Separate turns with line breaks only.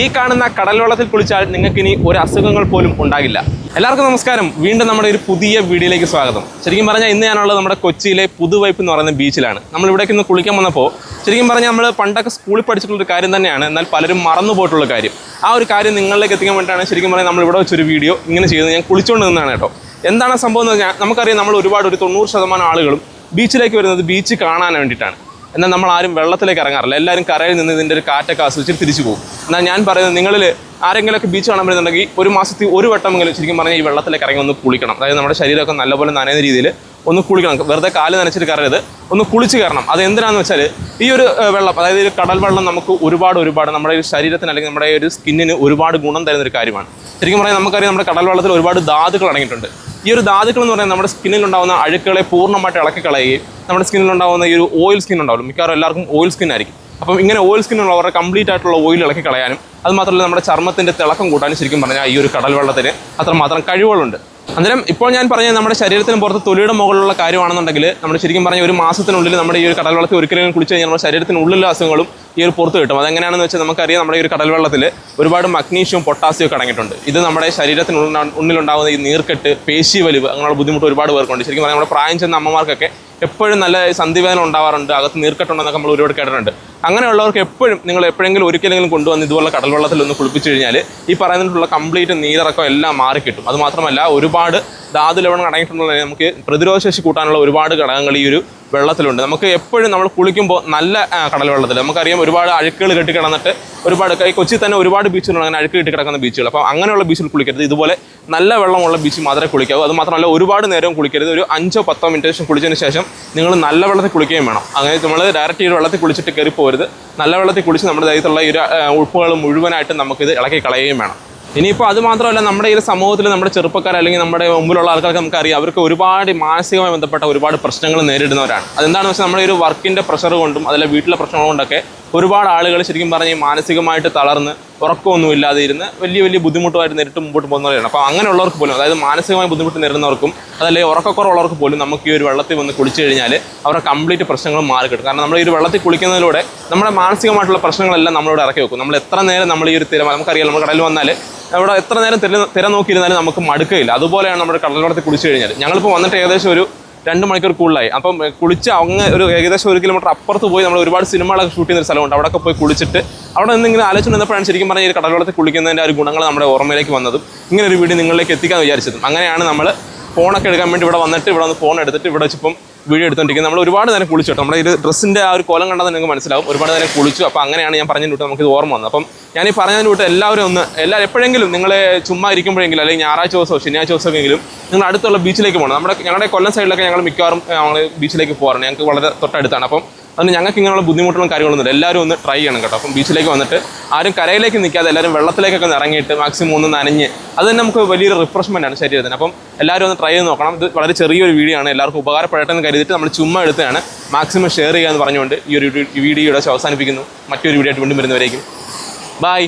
ഈ കാണുന്ന കടൽ വെള്ളത്തിൽ കുളിച്ചാൽ നിങ്ങൾക്ക് ഇനി ഒരു അസുഖങ്ങൾ പോലും ഉണ്ടാകില്ല. എല്ലാവർക്കും നമസ്കാരം. വീണ്ടും നമ്മുടെ ഒരു പുതിയ വീഡിയോയിലേക്ക് സ്വാഗതം. ശരിക്കും പറഞ്ഞാൽ ഇന്ന് ഞാനുള്ളത് നമ്മുടെ കൊച്ചിയിലെ പുതുവൈപ്പ് എന്ന് പറയുന്ന ബീച്ചിലാണ്. നമ്മൾ ഇവിടേക്ക് ഇന്ന് കുളിക്കാൻ വന്നപ്പോൾ ശരിക്കും പറഞ്ഞാൽ നമ്മൾ പണ്ടൊക്കെ സ്കൂളിൽ പഠിച്ചിട്ടുള്ള ഒരു കാര്യം തന്നെയാണ്. എന്നാൽ പലരും മറന്നു പോയിട്ടുള്ള കാര്യം. ആ ഒരു കാര്യം നിങ്ങളിലേക്ക് എത്തിക്കാൻ വേണ്ടിയിട്ടാണ് ശരിക്കും പറഞ്ഞാൽ നമ്മൾ ഇവിടെ വെച്ചൊരു വീഡിയോ ഇങ്ങനെ ചെയ്യുന്നത്. ഞാൻ കുളിച്ചുകൊണ്ട് നിന്നാണ് കേട്ടോ. എന്താണ് സംഭവം എന്ന് പറഞ്ഞാൽ നമുക്കറിയാം നമ്മൾ ഒരുപാട് ഒരു തൊണ്ണൂറ് ശതമാനം ആളുകളും ബീച്ചിലേക്ക് വരുന്നത് ബീച്ച് കാണാൻ വേണ്ടിയിട്ടാണ്. എന്നാൽ നമ്മൾ ആരും വെള്ളത്തിലേക്ക് ഇറങ്ങാറില്ല. എല്ലാവരും കരയിൽ നിന്ന് ഇതിന്റെ ഒരു കാറ്റൊക്കെ ആസ്വദിച്ച് തിരിച്ചു പോകും. എന്നാൽ ഞാൻ പറയുന്നത് നിങ്ങളിൽ ആരെങ്കിലുമൊക്കെ ബീച്ച് കാണാൻ പറ്റുന്നുണ്ടെങ്കിൽ ഒരു മാസത്തിൽ ഒരു വട്ടമെങ്കിലും ശരിക്കും പറഞ്ഞാൽ ഈ വെള്ളത്തിലേക്ക് ഇറങ്ങി ഒന്ന് കുളിക്കണം. അതായത് നമ്മുടെ ശരീരമൊക്കെ നല്ലപോലെ നനയുന്ന രീതിയിൽ ഒന്ന് കുളിക്കണം. വെറുതെ കാൽ നനച്ചിട്ട് കയറരുത് ഒന്ന് കുളിച്ച് കയറണം. അത് എന്തിനാന്ന് വെച്ചാൽ ഈ ഒരു വെള്ളം അതായത് ഒരു കടൽ വെള്ളം നമുക്ക് ഒരുപാട് ഒരുപാട് നമ്മുടെ ഒരു ശരീരത്തിന് അല്ലെങ്കിൽ നമ്മുടെ ഒരു സ്കിന്നിന് ഒരുപാട് ഗുണം തരുന്ന ഒരു കാര്യമാണ്. ശരിക്കും പറഞ്ഞാൽ നമുക്കറിയാം നമ്മുടെ കടൽ വെള്ളത്തിൽ ഒരുപാട് ധാതുക്കൾ അടങ്ങിയിട്ടുണ്ട്. ഈ ഒരു ധാതുക്കൾ എന്ന് പറഞ്ഞാൽ നമ്മുടെ സ്കിന്നിൽ ഉണ്ടാകുന്ന അഴുക്കുകളെ പൂർണമായിട്ട് ഇളക്കി കളയുകയും നമ്മുടെ സ്കിന്നിൽ ഉണ്ടാകുന്ന ഈ ഒരു ഓയിൽ സ്കിൻ ഉണ്ടാവുള്ളൂ മിക്കവാറും എല്ലാവർക്കും ഓയിൽ സ്കിൻ ആയിരിക്കും. അപ്പം ഇങ്ങനെ ഓയിൽ സ്കിൻ ഉള്ളവരുടെ കംപ്ലീറ്റ് ആയിട്ടുള്ള ഓയിൽ ഇളക്കി കളയാനും അത് മാത്രമല്ല നമ്മുടെ ചർമ്മത്തിന്റെ തിളക്കം കൂട്ടാനും ശരിക്കും പറഞ്ഞാൽ ഈ ഒരു കടൽ വെള്ളത്തിന് അത്രമാത്രം കഴിവുകളുണ്ട്. അന്നേരം ഇപ്പോൾ ഞാൻ പറഞ്ഞ നമ്മുടെ ശരീരത്തിന് പുറത്ത് തൊലിയുടെ മുകളിലുള്ള കാര്യമാണെന്നുണ്ടെങ്കിൽ നമ്മൾ ശരിക്കും പറഞ്ഞ ഒരു മാസത്തിനുള്ളിൽ നമ്മുടെ ഈ ഒരു കടൽ വെള്ളത്തിൽ ഒരിക്കലും കുളിച്ച് കഴിഞ്ഞാൽ നമ്മുടെ ശരീരത്തിനുള്ളിലെ അസുഖങ്ങളും ഈ ഒരു പുറത്ത് കിട്ടും. അതെങ്ങനെയാണെന്ന് വെച്ചാൽ നമുക്കറിയാം നമ്മുടെ ഈ ഒരു കടൽ വെള്ളത്തിൽ ഒരുപാട് മഗ്നീഷ്യവും പൊട്ടാസ്യവും ഒക്കെ അടങ്ങിയിട്ടുണ്ട്. ഇത് നമ്മുടെ ശരീരത്തിനുള്ളിൽ ഉള്ളിലുണ്ടാകുന്ന ഈ നീർക്കെട്ട് പേശി വലിവ് അങ്ങനെയുള്ള ബുദ്ധിമുട്ട് ഒരുപാട് പേർക്കുണ്ട്. ശരിക്കും പറഞ്ഞാൽ നമ്മുടെ പ്രായം ചെന്ന അമ്മമാർക്കൊക്കെ എപ്പോഴും നല്ല സന്ധിവേദന ഉണ്ടാവാറുണ്ട് അകത്ത് നീർക്കെട്ടുണ്ടെന്നൊക്കെ നമ്മൾ ഒരുപാട് കേട്ടിട്ടുണ്ട്. അങ്ങനെയുള്ളവർക്ക് എപ്പോഴും നിങ്ങൾ എപ്പോഴെങ്കിലും ഒരിക്കലെങ്കിലും കൊണ്ടുവന്ന് ഇതുപോലെ കടൽ വെള്ളത്തിൽ ഒന്ന് കുളിപ്പിച്ച് കഴിഞ്ഞാൽ ഈ പറയുന്നിട്ടുള്ള കംപ്ലീറ്റ് നീരിറക്കം എല്ലാം മാറിക്കിട്ടും അത് മാത്രമല്ല ഒരുപാട് ധാതു ലവണം അടങ്ങിയിട്ടുണ്ടെങ്കിൽ നമുക്ക് പ്രതിരോധശേഷി കൂട്ടാനുള്ള ഒരുപാട് ഘടകങ്ങൾ ഈ ഒരു വെള്ളത്തിലുണ്ട്. നമുക്ക് എപ്പോഴും നമ്മൾ കുളിക്കുമ്പോൾ നല്ല കടൽ വെള്ളത്തിൽ നമുക്കറിയാം ഒരുപാട് അഴുക്കുകൾ കെട്ടി കിടന്നിട്ട് ഒരുപാട് കൊച്ചി തന്നെ ഒരുപാട് ബീച്ചുകളുണ്ട് അങ്ങനെ അഴുക്ക് കെട്ടി കിടക്കുന്ന ബീച്ചുകൾ അപ്പോൾ അങ്ങനെയുള്ള ബീച്ചിൽ കുളിക്കരുത്. ഇതുപോലെ നല്ല വെള്ളമുള്ള ബീച്ചിൽ മാത്രമേ കുളിക്കാവൂ. അത് മാത്രമല്ല ഒരുപാട് നേരം കുളിക്കരുത്. ഒരു അഞ്ചോ പത്തോ മിനിറ്റ് ശേഷം കുളിച്ചതിന് ശേഷം നിങ്ങൾ നല്ല വെള്ളത്തിൽ കുളിക്കുകയും വേണം. അങ്ങനെ നമ്മൾ ഡയറക്റ്റ് ഈ വെള്ളത്തിൽ കുളിച്ചിട്ട് കയറി പോരുത് നല്ല വെള്ളത്തിൽ കുളിച്ച് നമ്മുടെ ദേഹത്തുള്ള ഈ ഉൾപ്പുകൾ മുഴുവനായിട്ട് നമുക്കിത് ഇളക്കി കളയുകയും വേണം. ഇനിയിപ്പോൾ അത് മാത്രമല്ല നമ്മുടെ ഈ സമൂഹത്തിൽ നമ്മുടെ ചെറുപ്പക്കാർ അല്ലെങ്കിൽ നമ്മുടെ മുമ്പിലുള്ള ആൾക്കാർക്ക് നമുക്കറിയാം അവർക്ക് ഒരുപാട് മാനസികമായി ബന്ധപ്പെട്ട ഒരുപാട് പ്രശ്നങ്ങൾ നേരിടുന്നവരാണ്. അതെന്താണെന്ന് വെച്ചാൽ നമ്മുടെ ഒരു വർക്കിന്റെ പ്രഷർ കൊണ്ടും അതല്ല വീട്ടിലെ പ്രശ്നങ്ങൾ കൊണ്ടൊക്കെ ഒരുപാട് ആളുകൾ ശരിക്കും പറഞ്ഞ് മാനസികമായിട്ട് തളർന്ന് ഉറക്കമൊന്നുമില്ലാതെ ഇരുന്ന് വലിയ വലിയ ബുദ്ധിമുട്ടുമായിട്ട് നേരിട്ട് മുമ്പോട്ട് പോകുന്നവരാണ്. അപ്പോൾ അങ്ങനെയുള്ളവർക്ക് പോലും അതായത് മാനസികമായി ബുദ്ധിമുട്ട് നേരിടുന്നവർക്കും അതല്ലെങ്കിൽ ഉറക്കക്കുറവുള്ളവർക്ക് പോലും നമുക്ക് ഈ ഒരു വെള്ളത്തിൽ വന്ന് കുളിച്ച് കഴിഞ്ഞാൽ അവരുടെ കംപ്ലീറ്റ് പ്രശ്നങ്ങൾ മാറി കിട്ടും കാരണം നമ്മൾ ഈ ഒരു വെള്ളത്തിൽ കുളിക്കുന്നതിലൂടെ നമ്മുടെ മാനസികമായിട്ടുള്ള പ്രശ്നങ്ങളെല്ലാം നമ്മളിവിടെ ഇറക്കി വെക്കും. നമ്മൾ എത്ര നേരം നമ്മൾ ഈ ഒരു തിര നമുക്കറിയാം നമ്മൾ കടലിൽ വന്നാൽ അവിടെ എത്ര നേരം തിര തിര നോക്കിയിരുന്നാലും നമുക്ക് മടുക്കയില്ല. അതുപോലെയാണ് നമ്മുടെ കടൽവെള്ളത്തിൽ കുളിച്ച് കഴിഞ്ഞാൽ ഞങ്ങളിപ്പോൾ വന്നിട്ട് ഏകദേശം ഒരു രണ്ട് മണിക്കൂർ കൂടുതലായി. അപ്പം കുളിച്ച് അങ്ങ് ഒരു ഏകദേശം ഒരു കിലോമീറ്റർ അപ്പുറത്ത് പോയി നമ്മൾ ഒരുപാട് സിനിമകളൊക്കെ ഷൂട്ട് ചെയ്യുന്ന ഒരു സ്ഥലമുണ്ട്. അവിടെയൊക്കെ പോയി കുളിച്ചിട്ട് അവിടെ നിന്ന് ഇങ്ങനെ ആലോചിച്ച് നിന്നപ്പോഴാണ് ശരിക്കും പറഞ്ഞാൽ ഈ കടലോളത്തിൽ കുളിക്കുന്നതിന്റെ ഒരു ഗുണങ്ങൾ നമ്മുടെ ഓർമ്മയിലേക്ക് വന്നതും ഇങ്ങനെ ഒരു വീഡിയോ നിങ്ങളിലേക്ക് എത്തിക്കാൻ വിചാരിച്ചതും. അങ്ങനെയാണ് നമ്മൾ ഫോണൊക്കെ എടുക്കാൻ വേണ്ടി ഇവിടെ വന്നിട്ട് ഇവിടെ വന്ന് ഫോൺ എടുത്തിട്ട് ഇവിടെ വെച്ചിപ്പം വീഡിയോ എടുത്തോണ്ടിരിക്കുന്നത്. നമ്മൾ ഒരുപാട് നേരം കുളിച്ചു കേട്ടോ. നമ്മുടെ ഈ ഡ്രസ്സിന്റെ ആ ഒരു കോലം കണ്ടാൽ നിങ്ങൾക്ക് മനസ്സിലാവും. ഒരുപാട് നേരം കുളിച്ചു. അപ്പോൾ അങ്ങനെയാണ് ഞാൻ പറഞ്ഞതിന് വിട്ട് നമുക്ക് ഓർമ്മ വന്നത്. അപ്പം ഞാൻ ഈ പറഞ്ഞതിന് വിട്ട് എല്ലാവരും ഒന്ന് എല്ലാവരും എപ്പോഴെങ്കിലും നിങ്ങൾ ചുമ്മാ ഇരിക്കുമ്പോഴെങ്കിലും അല്ലെങ്കിൽ ഞായറാഴ്ച ദിവസമോ ശനിയാഴ്ച ദിവസമെങ്കിലും നിങ്ങൾ അടുത്തുള്ള ബീച്ചിലേക്ക് പോകണം. നമ്മുടെ ഞങ്ങളുടെ കൊല്ലം സൈഡിലൊക്കെ ഞങ്ങൾ മിക്കവാറും ഞങ്ങൾ ബീച്ചിലേക്ക് പോകാറുണ്ട്. ഞങ്ങൾക്ക് വളരെ തൊട്ടടുത്താണ്. അപ്പം അതുകൊണ്ട് ഞങ്ങൾക്ക് ഇങ്ങനെയുള്ള ബുദ്ധിമുട്ടുകളും കാര്യങ്ങളൊന്നും ഇല്ല എല്ലാവരും ഒന്ന് ട്രൈ ചെയ്യണം കേട്ടോ. അപ്പം ബീച്ചിലേക്ക് വന്നിട്ട് ആരും കരയിലേക്ക് നിൽക്കാതെ എല്ലാവരും വെള്ളത്തിലേക്കൊക്കെ ഇറങ്ങിയിട്ട് മാക്സിമം ഒന്ന് നനഞ്ഞ് അത് തന്നെ നമുക്ക് വലിയൊരു റിഫ്രഷ്മെന്റ് ആണ് ശരീരത്തിന്. അപ്പം എല്ലാവരും ഒന്ന് ട്രൈ ചെയ്ത് നോക്കണം. ഇത് വളരെ ചെറിയൊരു വീഡിയോ ആണ്. എല്ലാവർക്കും ഉപകാരപ്പെടട്ടെ എന്ന് കരുതിയിട്ട് നമ്മൾ ചുമ്മാ എടുത്തതാണ്. മാക്സിമം ഷെയർ ചെയ്യുക എന്ന് പറഞ്ഞുകൊണ്ട് ഈ ഒരു വീഡിയോ ഇവിടെ അവസാനിപ്പിക്കുന്നു. മറ്റൊരു വീഡിയോ ആയിട്ട് വീണ്ടും വരുന്നവരേക്കും. ബൈ